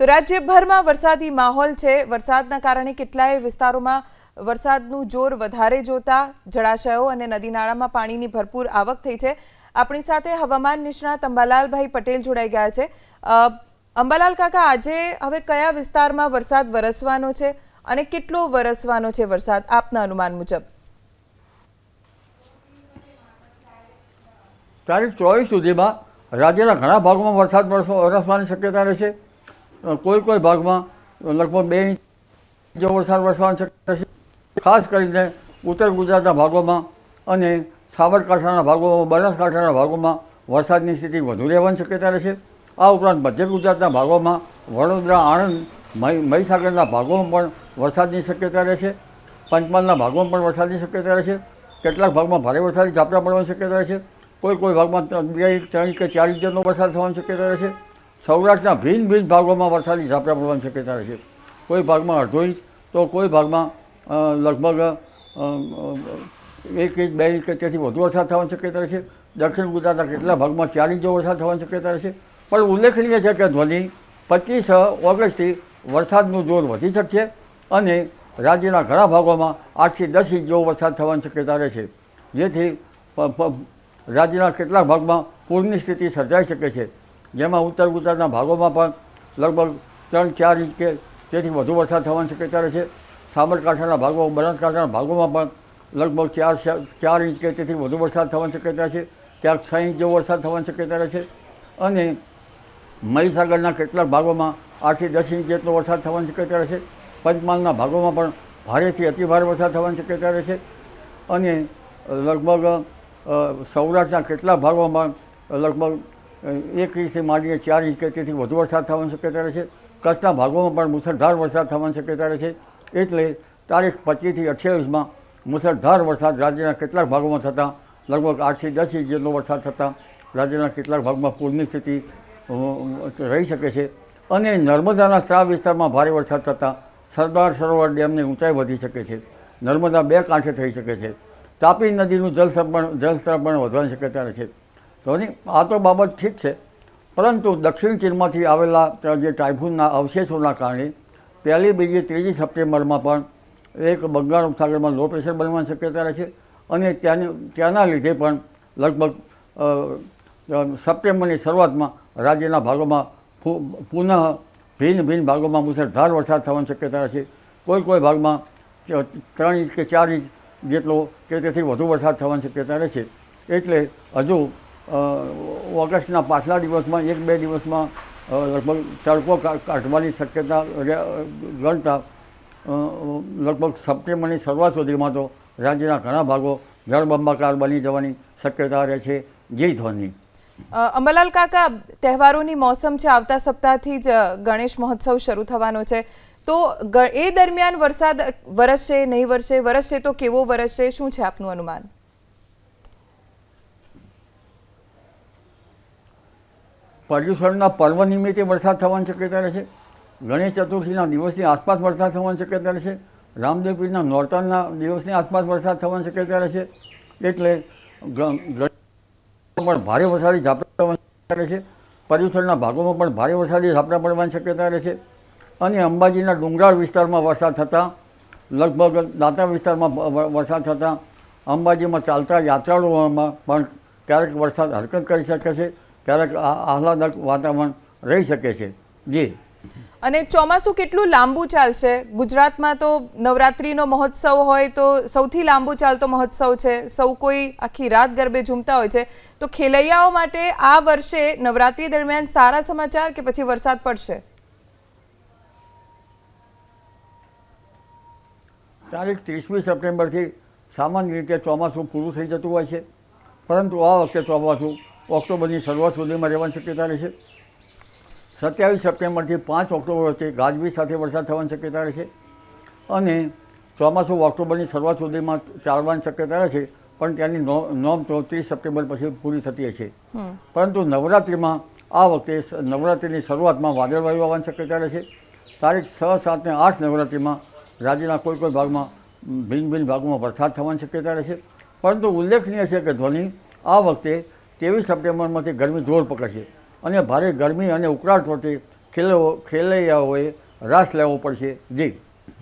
તો રાજ્યભરમાં વરસાદી માહોલ છે. વરસાદના કારણે કેટલાય વિસ્તારોમાં વરસાદનું જોર વધારે જોતા જળાશયો અને નદી નાળામાં પાણીની ભરપૂર આવક થઈ છે. આપણી સાથે હવામાન નિષ્ણાત અંબાલાલભાઈ પટેલ જોડાઈ ગયા છે. અંબાલાલ કાકા, આજે હવે કયા વિસ્તારમાં વરસાદ વરસવાનો છે અને કેટલો વરસવાનો છે વરસાદ આપના અનુમાન મુજબ? તારીખ ચોવીસ સુધીમાં રાજ્યના ઘણા ભાગોમાં વરસાદ વરસો વરસવાની શક્યતા રહેશે કોઈ કોઈ ભાગમાં લગભગ બે ઇંચ જેવો વરસાદ વરસવાની શક્યતા છે ખાસ કરીને ઉત્તર ગુજરાતના ભાગોમાં અને સાબરકાંઠાના ભાગોમાં, બનાસકાંઠાના ભાગોમાં વરસાદની સ્થિતિ વધુ રહેવાની શક્યતા રહેશે. આ ઉપરાંત મધ્ય ગુજરાતના ભાગોમાં વડોદરા, આણંદ મહી- મહીસાગરના ભાગોમાં પણ વરસાદની શક્યતા રહેશે. પંચમહાલના ભાગોમાં પણ વરસાદની શક્યતા રહેશે. કેટલાક ભાગમાં ભારે વરસાદી ઝાપટા પડવાની શક્યતા રહેશે. કોઈ કોઈ ભાગમાં બે, ત્રણ કે ચાર ઇંચનો વરસાદ થવાની શક્યતા રહેશે. સૌરાષ્ટ્રના ભિન્ન ભિન્ન ભાગોમાં વરસાદી ઝાપટા પડવાની શક્યતા રહેશે કોઈ ભાગમાં અડધો ઇંચ, તો કોઈ ભાગમાં લગભગ એક ઇંચ, બે ઇંચ કે તેથી વધુ વરસાદ થવાની શક્યતા રહેશે દક્ષિણ ગુજરાતના કેટલા ભાગમાં ચાર ઇંચ વરસાદ થવાની શક્યતા રહેશે પણ ઉલ્લેખનીય છે કે ધ્વનિ પચીસ ઓગસ્ટથી વરસાદનું જોર વધી શકશે અને રાજ્યના ઘણા ભાગોમાં આઠથી દસ ઇંચ જેવો વરસાદ થવાની શક્યતા રહેશે જેથી પ- પ- રાજ્યના કેટલાક ભાગમાં પૂરની સ્થિતિ સર્જાઈ શકે છે. જેમાં ઉત્તર ગુજરાતના ભાગોમાં પણ લગભગ ત્રણ ચાર ઇંચ કે તેથી વધુ વરસાદ થવાની શક્યતા રહેશે સાબરકાંઠાના ભાગો, બનાસકાંઠાના ભાગોમાં પણ લગભગ ચાર ચાર ઇંચ કે તેથી વધુ વરસાદ થવાની શક્યતા છે. ક્યાંક છ ઇંચ જેવો વરસાદ થવાની શક્યતા રહે છે. અને મહીસાગરના કેટલાક ભાગોમાં આઠથી દસ ઇંચ જેટલો વરસાદ થવાની શક્યતા રહે છે. પંચમહાલના ભાગોમાં પણ ભારેથી અતિભારે વરસાદ થવાની શક્યતા રહે છે. અને લગભગ સૌરાષ્ટ્રના કેટલાક ભાગોમાં લગભગ એક ઇંચથી માંડીને ચાર ઇંચ કે તેથી વધુ વરસાદ થવાની શક્યતા રહે છે. કચ્છના ભાગોમાં પણ મુસળધાર વરસાદ થવાની શક્યતા રહે છે. એટલે તારીખ પચીસથી અઠ્યાવીસમાં મુસળધાર વરસાદ રાજ્યના કેટલાક ભાગોમાં થતાં, લગભગ આઠથી દસ ઇંચ જેટલો વરસાદ થતાં, રાજ્યના કેટલાક ભાગમાં પૂરની સ્થિતિ રહી શકે છે. અને નર્મદાના સ્રાવ વિસ્તારમાં ભારે વરસાદ થતાં, સરદાર સરોવર ડેમની ઊંચાઈ વધી શકે છે. નર્મદા બે કાંઠે થઈ શકે છે. તાપી નદીનું જલસ્તર પણ જલસ્તર પણ વધવાની શક્યતા રહે છે. તો નહીં આ તો બાબત ઠીક છે. પરંતુ દક્ષિણ ચીનમાંથી આવેલા જે ટાઇફૂનના અવશેષોના કારણે પહેલી, બીજી, ત્રીજી સપ્ટેમ્બરમાં પણ એક બંગાળ ઉપસાગરમાં લો પ્રેશર બનવાની શક્યતા રહે છે અને ત્યાંની, ત્યાંના લીધે પણ લગભગ સપ્ટેમ્બરની શરૂઆતમાં રાજ્યના ભાગોમાં પુનઃ ભિન્ન ભિન્ન ભાગોમાં મુસળધાર વરસાદ થવાની શક્યતા રહે છે. કોઈ કોઈ ભાગમાં ત્રણ ઇંચ કે ચાર ઇંચ જેટલો કે તેથી વધુ વરસાદ થવાની શક્યતા રહે છે. એટલે હજુ ઓગસ્ટના પાછલા દિવસમાં, એક બે દિવસમાં લગભગ તડકો કાઢવાની શક્યતા ગણતા લગભગ સપ્ટેમ્બરની શરૂઆત સુધીમાં તો રાજ્યના ઘણા ભાગો જળબંબાકાર બની જવાની શક્યતા રહે છે જય ધ્વનિ. અંબાલાલ કાકા, તહેવારોની મોસમ છે, આવતા સપ્તાહથી જ ગણેશ મહોત્સવ શરૂ થવાનો છે. તો એ દરમિયાન વરસાદ વરસશે, નહીં વરસે, વરસશે તો કેવો વરસશે? શું છે આપનું અનુમાન? પર્યુષણના પર્વ નિમિત્તે વરસાદ થવાની શક્યતા રહેશે. ગણેશ ચતુર્થીના દિવસની આસપાસ વરસાદ થવાની શક્યતા રહેશે. રામદેવ પીરના નોરતાના દિવસની આસપાસ વરસાદ થવાની શક્યતા રહેશે. એટલે પણ ભારે વરસાદી ઝાપટા થવાની રહેશે. પર્યુષણના ભાગોમાં પણ ભારે વરસાદી ઝાપટા પડવાની શક્યતા રહેશે. અને અંબાજીના ડુંગરાળ વિસ્તારમાં વરસાદ થતાં, લગભગ દાંતા વિસ્તારમાં વરસાદ થતાં, અંબાજીમાં ચાલતા યાત્રાળુઓમાં પણ ક્યારેક વરસાદ હરકત કરી શકે છે. ક્યારેક આહલાદક વાતાવરણ રહી શકે છે. જી. અને ચોમાસું કેટલું લાંબુ ચાલશે? ગુજરાતમાં તો નવરાત્રિનો મહોત્સવ હોય તો સૌથી લાંબુ ચાલતો મહોત્સવ છે. સૌ કોઈ આખી રાત ગરબે ઝૂમતા હોય છે. તો ખેલૈયાઓ માટે આ વર્ષે નવરાત્રી દરમિયાન સારા સમાચાર કે પછી વરસાદ પડશે? તારીખ ત્રીસમી સપ્ટેમ્બરથી સામાન્ય રીતે ચોમાસું પૂરું થઈ જતું હોય છે. પરંતુ આ વખતે ચોમાસું ઓક્ટોબરની શરૂઆત સુધીમાં રહેવાની શક્યતા રહેશે સત્યાવીસ સપ્ટેમ્બરથી પાંચ ઓક્ટોબર વચ્ચે ગાજવીજ સાથે વરસાદ થવાની શક્યતા રહેશે અને ચોમાસું ઓક્ટોબરની શરૂઆત સુધીમાં ચાલવાની શક્યતા રહેશે પણ ત્યાંની નો- નોંધ તો ત્રીસ સપ્ટેમ્બર પછી પૂરી થતી હશે પરંતુ નવરાત્રિમાં આ વખતે નવરાત્રિની શરૂઆતમાં વાદળવાયુ આવવાની શક્યતા રહેશે તારીખ છ સાત ને આઠ નવરાત્રિમાં રાજ્યના કોઈ કોઈ ભાગમાં ભિન્ન ભિન્ન ભાગોમાં વરસાદ થવાની શક્યતા રહેશે પરંતુ ઉલ્લેખનીય છે કે ધ્વનિ આ વખતે ત્રેવીસ સપ્ટેમ્બરમાંથી ગરમી જોર પકડશે. અને ભારે ગરમી અને ઉકળાટ વચ્ચે ખેલો ખેલૈયાઓએ રાસ લેવો પડશે. જી